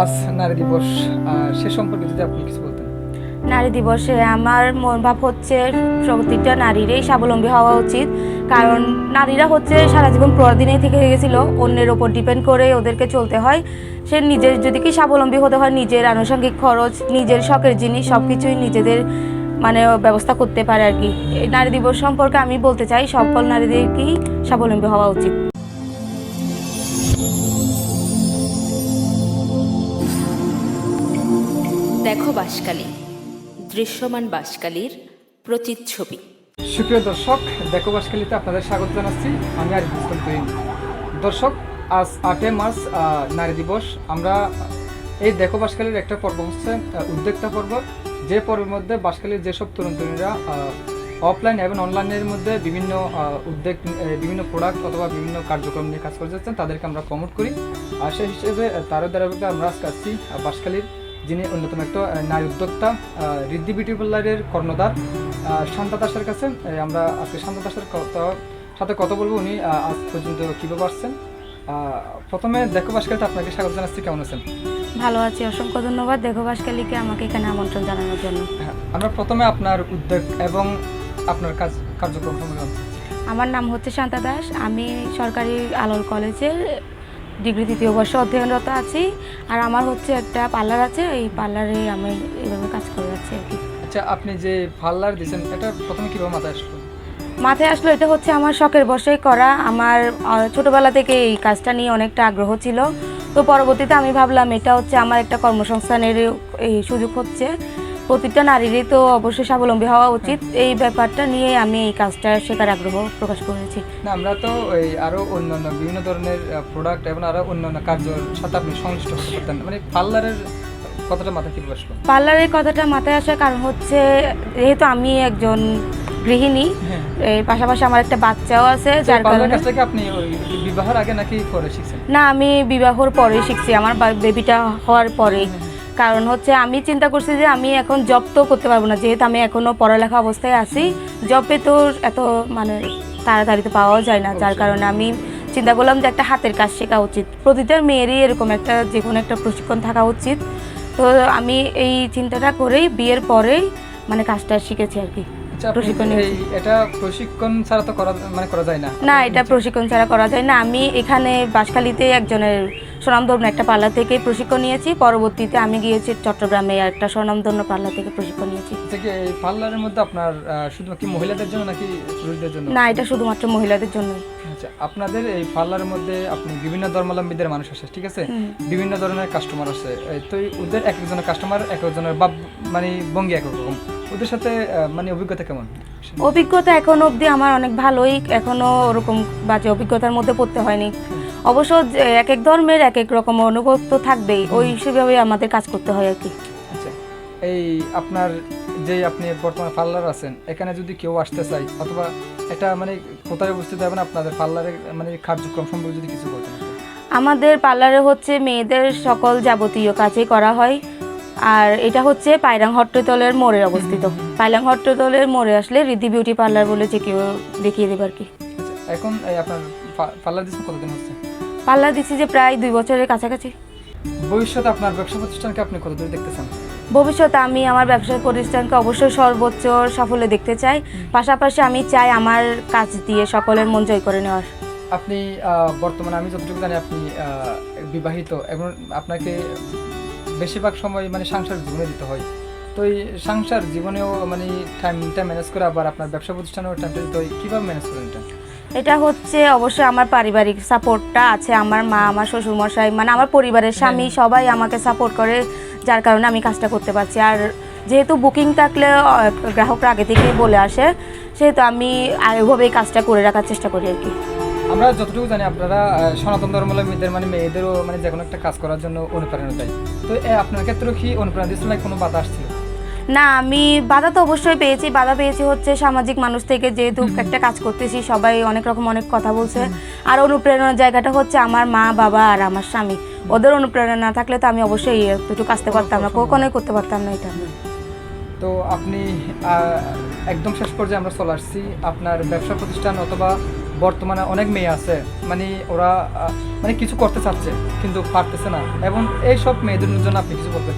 আজ নারী দিবস সে সম্পর্কে যদি আপনি কিছু বলতেন। নারী দিবসে আমার মনোভাব হচ্ছে প্রতিটা নারীরই স্বাবলম্বী হওয়া উচিত। কারণ নারীরা হচ্ছে সারা জীবন পরদিনেই থেকে গেছিল, অন্যের ওপর ডিপেন্ড করে ওদেরকে চলতে হয়। সে নিজের যদি কি স্বাবলম্বী হতে হয়, নিজের আনুষঙ্গিক খরচ, নিজের শখের জিনিস সব কিছুই নিজেদের মানে ব্যবস্থা করতে পারে আর কি। নারী দিবস সম্পর্কে আমি বলতে চাই, সকল নারীদেরকেই স্বাবলম্বী হওয়া উচিত। দেখো বাসকালী, দৃশ্যমান বাসকালীর প্রতিচ্ছবি। সুপ্রিয় দর্শক, দেখো বাসকালীতে আপনাদের স্বাগত জানাচ্ছি। আমি আর ইসলাম তুহিন দর্শক, আজ আটই মার্চ নারী দিবস। আমরা এই দেখো বাসকালীর একটা পর্ব হচ্ছে উদ্যোক্তা পর্ব। যে পর্বের মধ্যে বাসকালীর যেসব তরুণ তরুণীরা অফলাইন এবং অনলাইনের মধ্যে বিভিন্ন উদ্যোগ বিভিন্ন প্রোডাক্ট অথবা বিভিন্ন কার্যক্রম নিয়ে কাজ করে যাচ্ছেন, তাদেরকে আমরা প্রমোট করি। আর সেই হিসেবে তারও ধারাবাহিকতা আমরা আজকে আসছি বাঁশখালীর যিনি অন্যতম একটা নারী উদ্যোক্তা ঋদ্ধি বিউটি পার্লারের কর্ণধার শান্তা দাসের কাছে আমরা আজকে শান্তা দাসের কথা- সাথে কথা বলব। উনি আজ পর্যন্ত কীভাবে আসছেন? প্রথমে দেখো বাসকালীতে আপনাকে স্বাগত জানাচ্ছি। কেমন আছেন? ভালো আছি অসংখ্য ধন্যবাদ দেখো বাসকালীকে আমাকে এখানে আমন্ত্রণ জানানোর জন্য। হ্যাঁ, আমরা প্রথমে আপনার উদ্যোগ এবং আপনার কাজ কার্যক্রম আমার নাম হচ্ছে শান্তা দাস আমি সরকারি আলোল কলেজের ডিগ্রি তৃতীয় বর্ষ অধ্যয়নরত আছি। আর আমার হচ্ছে একটা পার্লার আছে এই পার্লারে আমি এইভাবে কাজ করে যাচ্ছি আর কি। আচ্ছা আপনি যে পার্লার দিয়েছেন এটা প্রথমে কীভাবে মাথায় আসলো? মাথায় আসলো এটা হচ্ছে আমার শখের বসেই করা। আমার ছোটবেলা থেকে এই কাজটা নিয়ে অনেকটা আগ্রহ ছিল। তো পরবর্তীতে আমি ভাবলাম এটা হচ্ছে আমার একটা কর্মসংস্থানের এই সুযোগ হচ্ছে। প্রতিটা নারীরই তো অবশ্যই স্বাবলম্বী হওয়া উচিত। এই ব্যাপারটা নিয়ে আমি এই কাজটা শেখার আগ্রহ প্রকাশ করেছি। না আমরা তো ওই আরও অন্যান্য বিভিন্ন ধরনের প্রোডাক্ট এবং আরও অন্যান্য কার্যের সাথে আপনি সংশ্লিষ্ট হতে পারতেন। মানে পার্লারের কথাটা মাথায় কীভাবে আসলো? পার্লারের কথাটা মাথায় আসার কারণ হচ্ছে যেহেতু আমি একজন গৃহিণী হ্যাঁ। এর পাশাপাশি আমার একটা বাচ্চাও আছে যার কারণে আপনি বিবাহের আগে নাকি পরে শিখছেন? না আমি বিবাহর পরে শিখছি। আমার বেবিটা হওয়ার পরে। কারণ হচ্ছে আমি চিন্তা করছি যে আমি এখন জব তো করতে পারব না যেহেতু আমি এখনও পড়ালেখা অবস্থায় আছি। জবে তো এত মানে তাড়াতাড়ি তো পাওয়াও যায় না যার কারণে আমি চিন্তা করলাম যে একটা হাতের কাজ শেখা উচিত। প্রতিটা মেয়েরই এরকম একটা যে কোনো একটা প্রশিক্ষণ থাকা উচিত। তো আমি এই চিন্তাটা করেই বিয়ের পরেই মানে কাজটা শিখেছি আর কি। আচ্ছা প্রশিক্ষণ এটা প্রশিক্ষণ ছাড়া তো করা মানে করা যায় না। না এটা প্রশিক্ষণ ছাড়া করা যায় না। আমি এখানে বাঁশখালীতে একজনের স্বনামধন্য একটা পার্লার থেকে প্রশিক্ষণ নিয়েছি। পরবর্তীতে আমি গিয়েছি চট্টগ্রামে একটা স্বনামধন্য পার্লার থেকে প্রশিক্ষণ নিয়েছি। এই পার্লারের মধ্যে আপনার শুধুমাত্র কি মহিলাদের জন্য নাকি পুরুষদের জন্য? না এটা শুধুমাত্র মহিলাদের জন্য আচ্ছা আপনাদের এই পার্লারের মধ্যে আপনি বিভিন্ন ধর্মাবলম্বীদের মানুষ আছে ঠিক আছে? বিভিন্ন ধরনের কাস্টমার আছে তো ওদের এক একজনের কাস্টমার এক একজনের বাপ মানে ভঙ্গি এক এক রকম। ওদের সাথে মানে অভিজ্ঞতা কেমন? অভিজ্ঞতা এখন অবধি আমার অনেক ভালোই। এখনও ওরকম বাজে অভিজ্ঞতার মধ্যে পড়তে হয়নি। অবশ্য এক এক ধর্মের এক এক রকম অনুভব তো থাকবেই ওই হিসেবে আমাদের কাজ করতে হয় আর কি। আচ্ছা এই আপনার যে আপনি বর্তমানে পার্লার আছেন এখানে যদি কেউ আসতে চাই অথবা এটা মানে কোথায় উপস্থিত হবেন আপনাদের পার্লারের মানে কার্যক্রম সম্পর্কে যদি কিছু বলতেন। আমাদের পার্লারে হচ্ছে মেয়েদের সকল যাবতীয় কাজই করা হয় আর এটা হচ্ছে পায়রাং হট্টতলের মোড়ে অবস্থিত। পায়রাং হট্টতলের মোড়ে আসলে রিদ্ধি বিউটি পার্লার বলে যে কেউ দেখিয়ে দেবে আর কি। আচ্ছা এখন এই আপনার পার্লার দিচ্ছেন কতদিন হচ্ছে? পার্লার দিচ্ছি যে প্রায় দুই বছরের কাছাকাছি। ভবিষ্যতে আপনার ব্যবসা প্রতিষ্ঠানকে আপনি কত দূর দেখতে চান ভবিষ্যতে আমি আমার ব্যবসার প্রতিষ্ঠানকে অবশ্যই সর্বোচ্চ সাফল্য দেখতে চাই। পাশাপাশি আমি চাই আমার কাজ দিয়ে সকলের মন জয় করে নেওয়ার। আপনি বর্তমানে আমি যতটুকু জানি আপনি বিবাহিত এবং আপনাকে বেশিরভাগ সময় মানে সাংসারিক জীবনে দিতে হয়। তো এই সংসার জীবনেও মানে টাইমটা ম্যানেজ করে আবার আপনার ব্যবসা প্রতিষ্ঠানেও টাইমটা দিতে হয়। কীভাবে ম্যানেজ করেন এটা? এটা হচ্ছে অবশ্যই আমার পারিবারিক সাপোর্টটা আছে আমার মা আমার শ্বশুরমশাই মানে আমার পরিবারের স্বামী সবাই আমাকে সাপোর্ট করে যার কারণে আমি কাজটা করতে পারছি। আর যেহেতু বুকিং থাকলে গ্রাহকরা আগে থেকেই বলে আসে সেহেতু আমি ওইভাবেই কাজটা করে রাখার চেষ্টা করি আর কি। আমরা যতটুকু জানি আপনারা সনাতন ধর্মাবলম্বীদের মানে মেয়েদেরও মানে যে কোনো একটা কাজ করার জন্য অনুপ্রেরণা দেয়। তো আপনার ক্ষেত্রেও কি অনুপ্রেরণা দিয়েছিল কোনো বাধা আসছিল? না আমি বাধা তো অবশ্যই পেয়েছি। বাধা পেয়েছি হচ্ছে সামাজিক মানুষ থেকে যেহেতু একটা কাজ করতেছি সবাই অনেক রকম অনেক কথা বলছে। আর অনুপ্রেরণার জায়গাটা হচ্ছে আমার মা বাবা আর আমার স্বামী। ওদের অনুপ্রেরণা না থাকলে তো আমি অবশ্যই এতটুকু আসতে পারতাম না কখনোই করতে পারতাম না এটা। তো আপনি একদম শেষ পর্যায়ে আমরা চলে আসছি। আপনার ব্যবসা প্রতিষ্ঠান অথবা বর্তমানে অনেক মেয়ে আছে মানে ওরা মানে কিছু করতে চাচ্ছে কিন্তু পারতেছে না। এবং এই সব মেয়েদের জন্য আপনি কিছু বলবেন?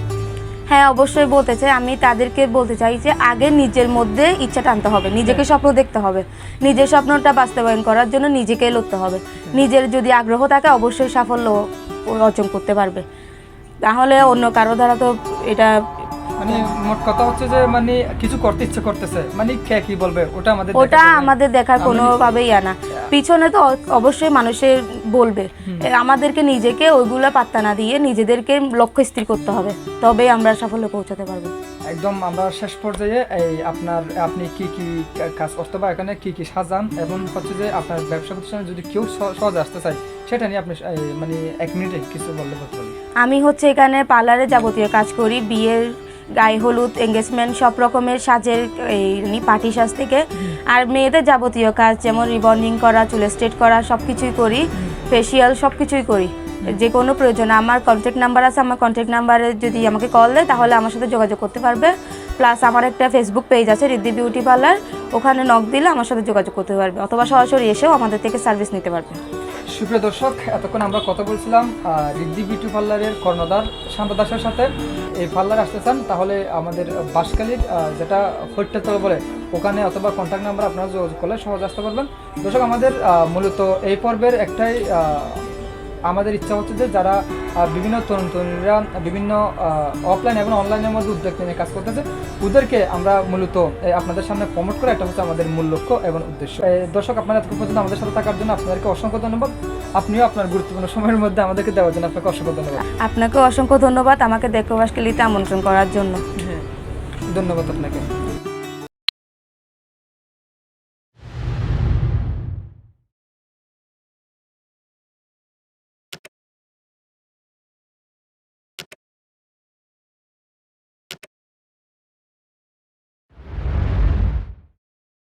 হ্যাঁ অবশ্যই বলতে চাই আমি তাদেরকে বলতে চাই যে আগে নিজের মধ্যে ইচ্ছা টানতে হবে নিজেকে স্বপ্ন দেখতে হবে নিজের স্বপ্নটা বাস্তবায়ন করার জন্য নিজেকে লড়তে হবে নিজের যদি আগ্রহ থাকে অবশ্যই সাফল্য অর্জন করতে পারবে তাহলে অন্য কারও দ্বারা তো এটা মানে মোট কথা হচ্ছে যে মানে কিছু করতে ইচ্ছে করতেছে। মানে কে কি বলবে? ওটা আমাদের ওটা আমাদের দেখার আমি- কোনোভাবেই আনা। পিছনে তো অবশ্যই মানুষের বলবে। আমাদেরকে নিজেকে ওইগুলো পাত্তা না দিয়ে নিজেদেরকে লক্ষ্য স্থির করতে হবে। তবেই আমরা সাফল্য পৌঁছাতে পারব। একদম আমরা শেষ পর্যায়ে এই আপনার আপনি কি কি কাজ করতে বা এখানে কি কি সাজান? এবং হচ্ছে যে আপনার ব্যবসা প্রতিষ্ঠানে যদি কেউ সহ- সহজে আসতে চায় সেটা নিয়ে আপনি মানে এক মিনিটে কিছু বললে আমি হচ্ছে এখানে পার্লারে যাবতীয় কাজ করি বিয়ের গায়ে হলুদ এঙ্গেজমেন্ট সব রকমের সাজের এই পার্টি সাজ থেকে। আর মেয়েদের যাবতীয় কাজ যেমন রিবন্ডিং করা, চুল স্ট্রেট করা, সব কিছুই করি। ফেসিয়াল সব কিছুই করি। যে কোনো প্রয়োজন, আমার কন্ট্যাক্ট নাম্বার আছে, আমার কন্ট্যাক্ট নাম্বারে যদি আমাকে কল দেয়, তাহলে আমার সাথে যোগাযোগ করতে পারবে। প্লাস আমার একটা ফেসবুক পেজ আছে রিদ্ধি বিউটি পার্লার ওখানে নক দিলে আমার সাথে যোগাযোগ করতে পারবে। অথবা সরাসরি এসেও আমাদের থেকে সার্ভিস নিতে পারবে। সুপ্রিয় দর্শক, এতক্ষণ আমরা কথা বলছিলাম রিদ্দি বিউটি পার্লারের কর্ণধার শান্ত দাসের সাথে। এই পার্লার আসতে চান, তাহলে আমাদের বাসকালীর যেটা ফৈটতলা বলে, ওখানে অথবা কন্ট্যাক্ট নাম্বার আপনারা যোগাযোগ করলে সহজ আসতে পারবেন। দর্শক, আমাদের মূলত এই পর্বের একটাই আমাদের ইচ্ছা হচ্ছে যে যারা বিভিন্ন তরুণ তরুণীরা বিভিন্ন অফলাইন এবং অনলাইনের মধ্যে উদ্যোগ নিয়ে কাজ করতেছে ওদেরকে আমরা মূলত আপনাদের সামনে প্রমোট করে এটা হচ্ছে আমাদের মূল লক্ষ্য এবং উদ্দেশ্য। দর্শক আপনারা এতক্ষণ পর্যন্ত আমাদের সাথে থাকার জন্য আপনাদেরকে অসংখ্য ধন্যবাদ। আপনিও আপনার গুরুত্বপূর্ণ সময়ের মধ্যে আমাদেরকে দেওয়ার জন্য আপনাকে অসংখ্য ধন্যবাদ। আপনাকে অসংখ্য ধন্যবাদ আমাকে দেখো বাসকেলিতে আমন্ত্রণ করার জন্য। ধন্যবাদ আপনাকে।